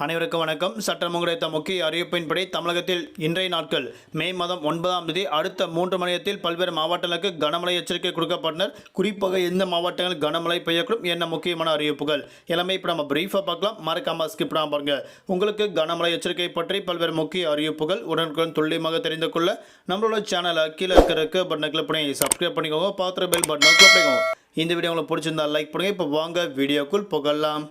அனைவருக்கும் வணக்கம். சட்டம் கிடைத்த முக்கிய அறிவிப்பின்படி தமிழகத்தில் இன்றைய நாட்கள் மே மாதம் ஒன்பதாம் தேதி அடுத்த மூன்று மணியத்தில் பல்வேறு மாவட்டங்களுக்கு கனமழை எச்சரிக்கை கொடுக்கப்பட்டனர். குறிப்பாக எந்த மாவட்டங்கள் கனமழை பெய்யக்கூடும் என்ன முக்கியமான அறிவிப்புகள் எல்லாமே இப்போ நம்ம பிரீஃபாக பார்க்கலாம். மறக்காம ஸ்கிப் பாருங்க. உங்களுக்கு கனமழை எச்சரிக்கை பற்றி பல்வேறு முக்கிய அறிவிப்புகள் உடனுக்குடன் துல்லியமாக தெரிந்து கொள்ள நம்மளோட சேனலை கீழே இருக்கிற பட்டனை கிளிக் பண்ணி சப்ஸ்கிரைப் பண்ணிக்கோங்க. பார்த்துற பெல் பட்டனை கிளிக் பண்ணிக்கோங்க. இந்த வீடியோ உங்களுக்கு பிடிச்சிருந்தா லைக் பண்ணுங்கள் இப்போ வாங்க வீடியோக்குள் புகழலாம்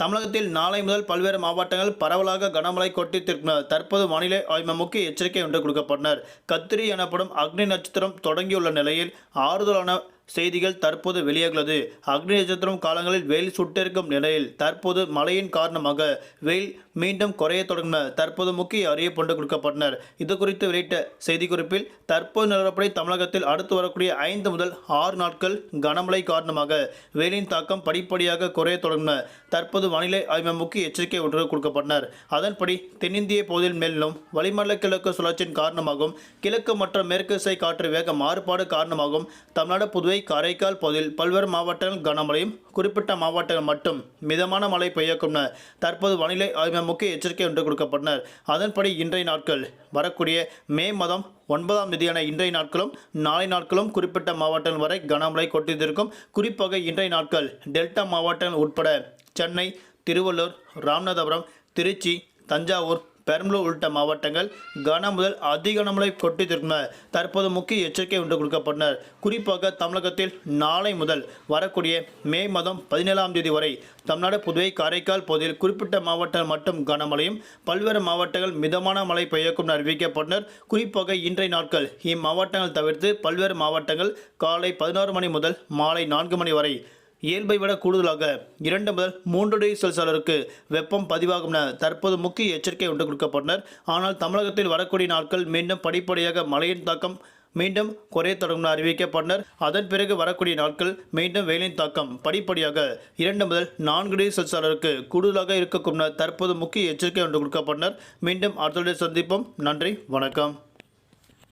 தமிழகத்தில் நாளை முதல் பல்வேறு மாவட்டங்கள் பரவலாக கனமழை கொட்டித்திருக்கின்றன தற்போது வானிலை ஆய்வு முக்கிய எச்சரிக்கை ஒன்று கொடுக்கப்பட்டனர். கத்திரி எனப்படும் அக்னி நட்சத்திரம் தொடங்கியுள்ள நிலையில் ஆறுதலான செய்திகள் தற்போது வெளியாகிறது. அக்னி நட்சத்திரம் காலங்களில் வெயில் சுட்டிருக்கும் நிலையில் தற்போது மழையின் காரணமாக வெயில் மீண்டும் குறைய தொடங்கின. தற்போது முக்கிய அறிவிப்பு கொடுக்கப்பட்டனர். இது குறித்து வெளியிட்ட செய்திக்குறிப்பில் தற்போது நிலவரப்படி தமிழகத்தில் அடுத்து வரக்கூடிய ஐந்து முதல் ஆறு நாட்கள் கனமழை காரணமாக வெயிலின் தாக்கம் படிப்படியாக குறைய தொடங்கின. தற்போது வானிலை ஆய்வு முக்கிய எச்சரிக்கை ஒன்று கொடுக்கப்பட்டனர். அதன்படி தென்னிந்திய பகுதியில் மேலும் வளிமண்டல கிழக்கு சுழற்சியின் காரணமாகவும் கிழக்கு மற்றும் மேற்கு இசை காற்று வேக மாறுபாடு காரணமாகவும் தமிழ்நாடு புதுவை காரைக்கால் பகுதியில் பல்வேறு மாவட்டங்கள் கனமழையும் குறிப்பிட்ட மாவட்டங்கள் மட்டும் மிதமான மழை பெய்யக்கும் தற்போது வானிலை ஆய்வு முக்கிய எச்சரிக்கை ஒன்று கொடுக்கப்பட்டனர். அதன்படி இன்றைய நாட்கள் வரக்கூடிய மே மாதம் ஒன்பதாம் தேதியான இன்றைய நாட்களும் நாளை நாட்களும் குறிப்பிட்ட மாவட்டங்கள் வரை கனமழை கொட்டியிருக்கும் குறிப்பாக இன்றைய நாட்கள் டெல்டா மாவட்டங்கள் உட்பட சென்னை திருவள்ளூர் ராமநாதபுரம் திருச்சி தஞ்சாவூர் பெரம்பலூர் உள்ளிட்ட மாவட்டங்கள் கன முதல் அதிக கனமழை கொட்டித்திருக்கும் தற்போது முக்கிய எச்சரிக்கை ஒன்று கொடுக்கப்பட்டனர். குறிப்பாக தமிழகத்தில் நாளை முதல் வரக்கூடிய மே மாதம் பதினேழாம் தேதி வரை தமிழ்நாடு புதுவை காரைக்கால் பகுதியில் குறிப்பிட்ட மாவட்டங்கள் மட்டும் கனமழையும் பல்வேறு மாவட்டங்கள் மிதமான மழை பெய்யக்கும் அறிவிக்கப்பட்டனர். குறிப்பாக இன்றைய நாட்கள் இம்மாவட்டங்கள் தவிர்த்து பல்வேறு மாவட்டங்கள் காலை பதினோரு மணி முதல் மாலை நான்கு மணி வரை இயல்பை விட கூடுதலாக இரண்டு முதல் மூன்று டிகிரி செல்சியஸ் அளவிற்கு வெப்பம் பதிவாகும் என தற்போது முக்கிய எச்சரிக்கை ஒன்று கொடுக்கப்பட்டனர். ஆனால் தமிழகத்தில் வரக்கூடிய நாட்கள் மீண்டும் படிப்படியாக மழையின் தாக்கம் மீண்டும் குறைய தொடங்கும் என அறிவிக்கப்பட்டனர். அதன் பிறகு வரக்கூடிய நாட்கள் மீண்டும் வெயிலின் தாக்கம் படிப்படியாக இரண்டு முதல் நான்கு டிகிரி செல்சியஸ் அளவிற்கு கூடுதலாக இருக்கக்கும் தற்போது முக்கிய எச்சரிக்கை ஒன்று கொடுக்கப்பட்டனர். மீண்டும் அடுத்த சந்திப்போம். நன்றி. வணக்கம்.